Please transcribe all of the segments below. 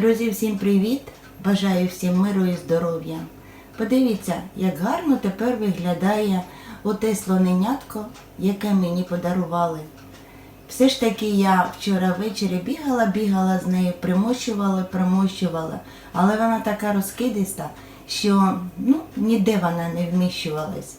Друзі, всім привіт! Бажаю всім миру і здоров'я. Подивіться, як гарно тепер виглядає оте слоненятко, яке мені подарували. Все ж таки я вчора ввечері бігала, бігала з нею, примощувала, примощувала, але вона така розкидиста, що ну, ніде вона не вміщувалась.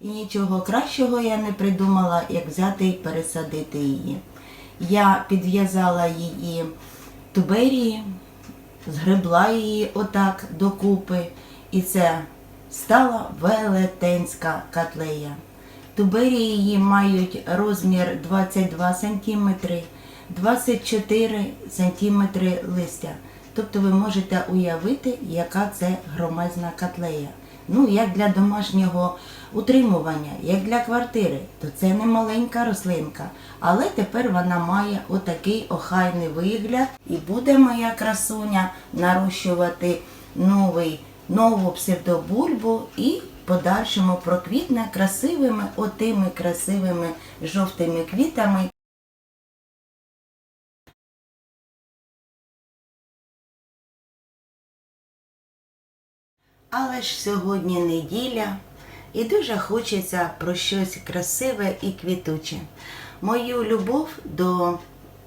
І нічого кращого я не придумала, як взяти і пересадити її. Я підв'язала її туберії, згребла її отак докупи, і це стала велетенська котлея. Туберії її мають розмір 22 см, 24 см листя. Тобто ви можете уявити, яка це громезна котлея. Ну, як для домашнього утримування, як для квартири, то це не маленька рослинка. Але тепер вона має отакий охайний вигляд і буде моя красуня нарощувати новий, нову псевдобульбу і подальшому проквітне красивими отими красивими жовтими квітами. Але ж сьогодні неділя, і дуже хочеться про щось красиве і квітуче. Мою любов до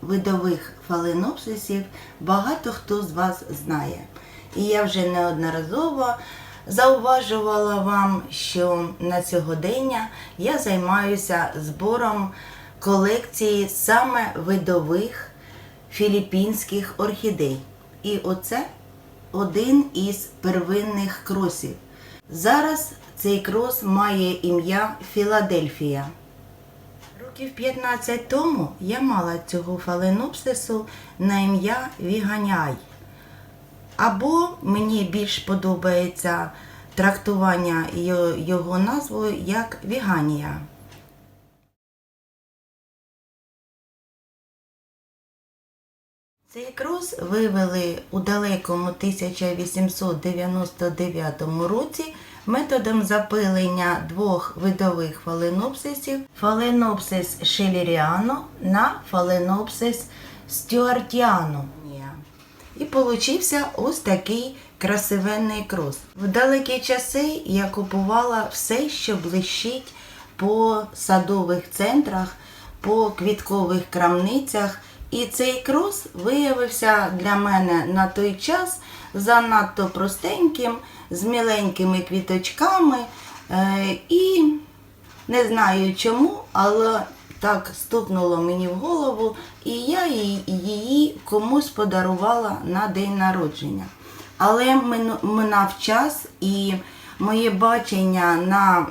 видових фаленопсисів багато хто з вас знає. І я вже неодноразово зауважувала вам, що на сьогодення я займаюся збором колекції саме видових філіппінських орхідей. І оце один із первинних кросів. Зараз цей крос має ім'я Філадельфія. Років 15 тому я мала цього фаленопсису на ім'я Віганяй. Або мені більш подобається трактування його назвою як Віганія. Цей крос вивели у далекому 1899 році методом запилення двох видових фаленопсисів фаленопсис шелеріано на фаленопсис стюартіано. І получився ось такий красивенний крос. В далекі часи я купувала все, що блищить по садових центрах, по квіткових крамницях. І цей крос виявився для мене на той час занадто простеньким, з міленькими квіточками. Е, І не знаю чому, але так стукнуло мені в голову, і я її- її комусь подарувала на день народження. Але минав час і моє бачення на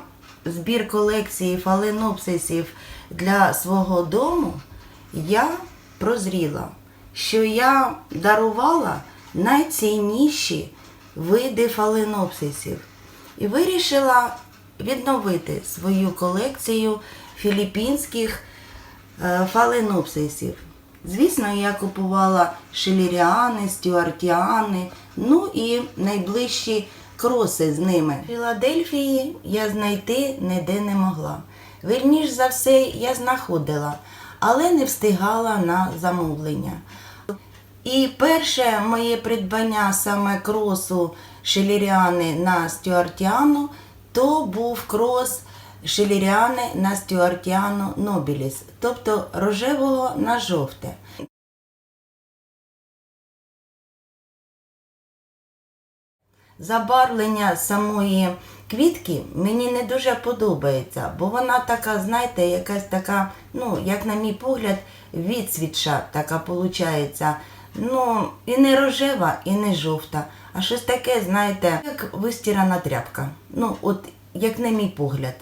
збір колекції фаленопсисів для свого дому, я прозріла, що я дарувала найцінніші види фаленопсисів і вирішила відновити свою колекцію філіппінських е, фаленопсисів. Звісно, я купувала шеліріани, стюартіани, ну і найближчі кроси з ними. В Філадельфії я знайти ніде не могла. Вірніш за все, я знаходила, але не встигала на замовлення. І перше моє придбання саме кросу Шеліріани на Стюартіану, то був крос Шеліріани на Стюартіану Нобіліс, тобто рожевого на жовте. Забарвлення самої квітки мені не дуже подобається, бо вона така, знаєте, якась така, ну, як на мій погляд, відсвітша така виходить. Ну, і не рожева, і не жовта, а щось таке, знаєте, як вистирана тряпка. Ну, от як на мій погляд.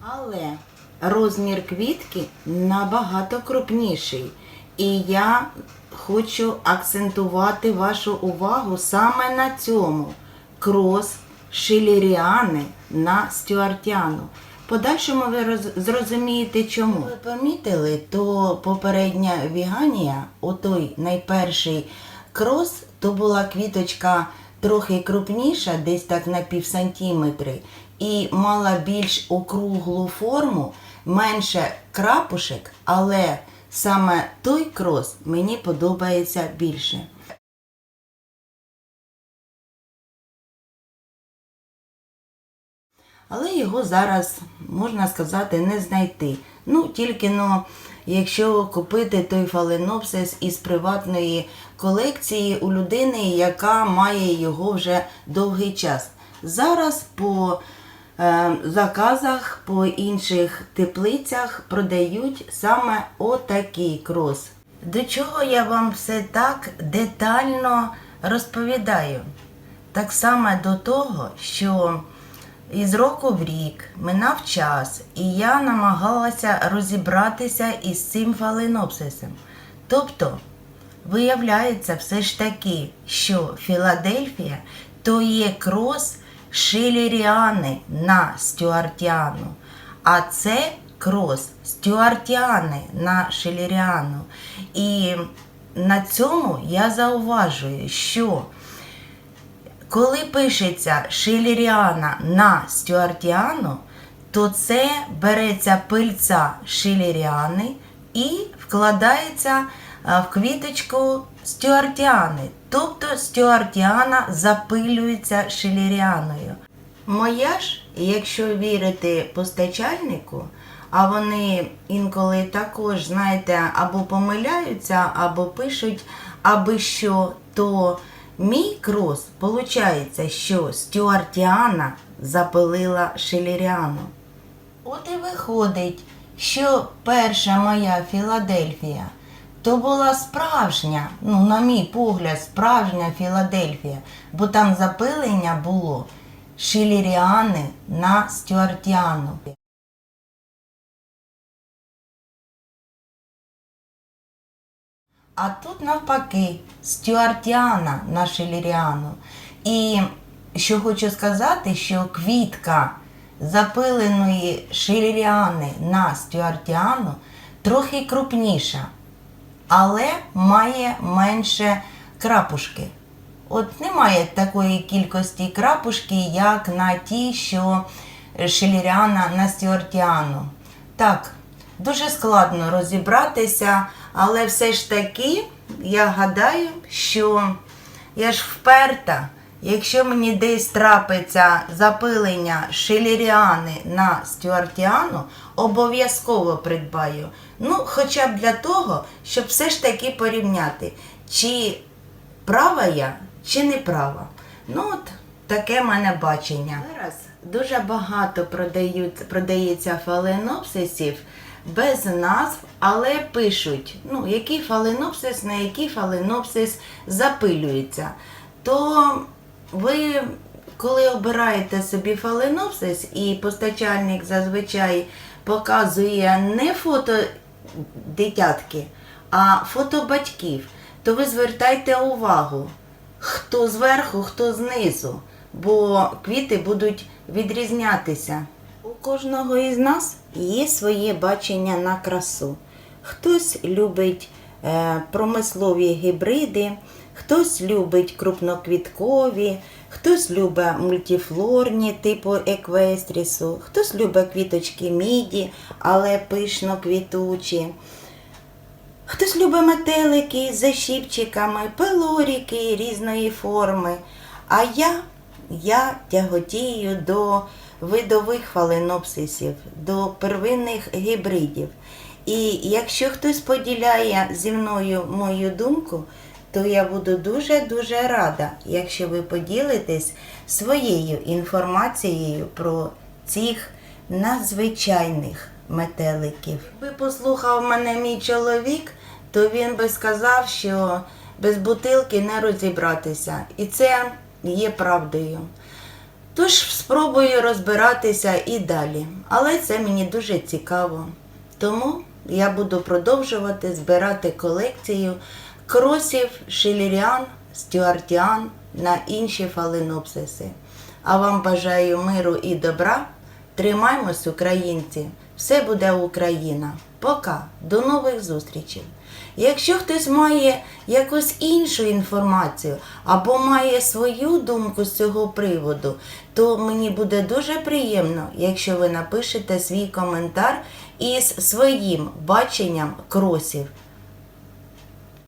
Але розмір квітки набагато крупніший. І я хочу акцентувати вашу увагу саме на цьому. Крос шиліріани на стюартіану. Подальшому ви роз- зрозумієте чому. Ви помітили, то попередня віганія, отой найперший крос, то була квіточка трохи крупніша, десь так на пів сантиметри, і мала більш округлу форму, менше крапушек, але саме той крос мені подобається більше. Але його зараз, можна сказати, не знайти. Ну, тільки ну, якщо купити той фаленопсис із приватної колекції у людини, яка має його вже довгий час. Зараз по е, заказах, по інших теплицях продають саме отакий крос. До чого я вам все так детально розповідаю? Так само до того, що із року в рік минав час, і я намагалася розібратися із цим фаленопсисом. Тобто, виявляється все ж таки, що Філадельфія то є крос Шилеріани на Стюартіану, а це крос Стюартіани на Шилеріану. І на цьому я зауважую, що коли пишеться Шилеріана на Стюартіану, то це береться пильця Шилеріани і вкладається в квіточку Стюартіани. Тобто Стюартіана запилюється Шилеріаною. Моя ж, якщо вірити постачальнику, а вони інколи також, знаєте, або помиляються, або пишуть, аби що, то мій крос, виходить, що Стюартіана запилила Шилеріану. От і виходить, що перша моя Філадельфія то була справжня, ну, на мій погляд, справжня Філадельфія, бо там запилення було Шилеріани на Стюартіану. А тут навпаки Стюартіана на Шилеріану. І що хочу сказати, що квітка запиленої Шилеріани на Стюартіану трохи крупніша, але має менше крапушки. От немає такої кількості крапушки, як на ті, що Шилеріана на Стюартіану. Так, дуже складно розібратися, але все ж таки я гадаю, що я ж вперта. Якщо мені десь трапиться запилення шилеріани на стюартіану, обов'язково придбаю. Ну, хоча б для того, щоб все ж таки порівняти, чи права я, чи не права. Ну, от таке мене бачення. Зараз дуже багато продають, продається фаленопсисів без назв, але пишуть, ну, який фаленопсис, на який фаленопсис запилюється. То ви, коли обираєте собі фаленопсис, і постачальник зазвичай показує не фото дитятки, а фото батьків, то ви звертайте увагу, хто зверху, хто знизу, бо квіти будуть відрізнятися. У кожного із нас є своє бачення на красу. Хтось любить е, промислові гібриди, хтось любить крупноквіткові, хтось любить мультифлорні типу еквестрісу, хтось любить квіточки міді, але пишно квітучі. Хтось любить метелики з защіпчиками, пелоріки різної форми. А я, я тяготію до видових фаленопсисів, до первинних гібридів. І якщо хтось поділяє зі мною мою думку, то я буду дуже-дуже рада, якщо ви поділитесь своєю інформацією про цих надзвичайних метеликів. Якби послухав мене мій чоловік, то він би сказав, що без бутилки не розібратися. І це є правдою. Тож спробую розбиратися і далі. Але це мені дуже цікаво. Тому я буду продовжувати збирати колекцію кросів шилеріан, стюартіан на інші фаленопсиси. А вам бажаю миру і добра. Тримаймось, українці! Все буде Україна. Пока, до нових зустрічей. Якщо хтось має якусь іншу інформацію або має свою думку з цього приводу, то мені буде дуже приємно, якщо ви напишете свій коментар із своїм баченням кросів.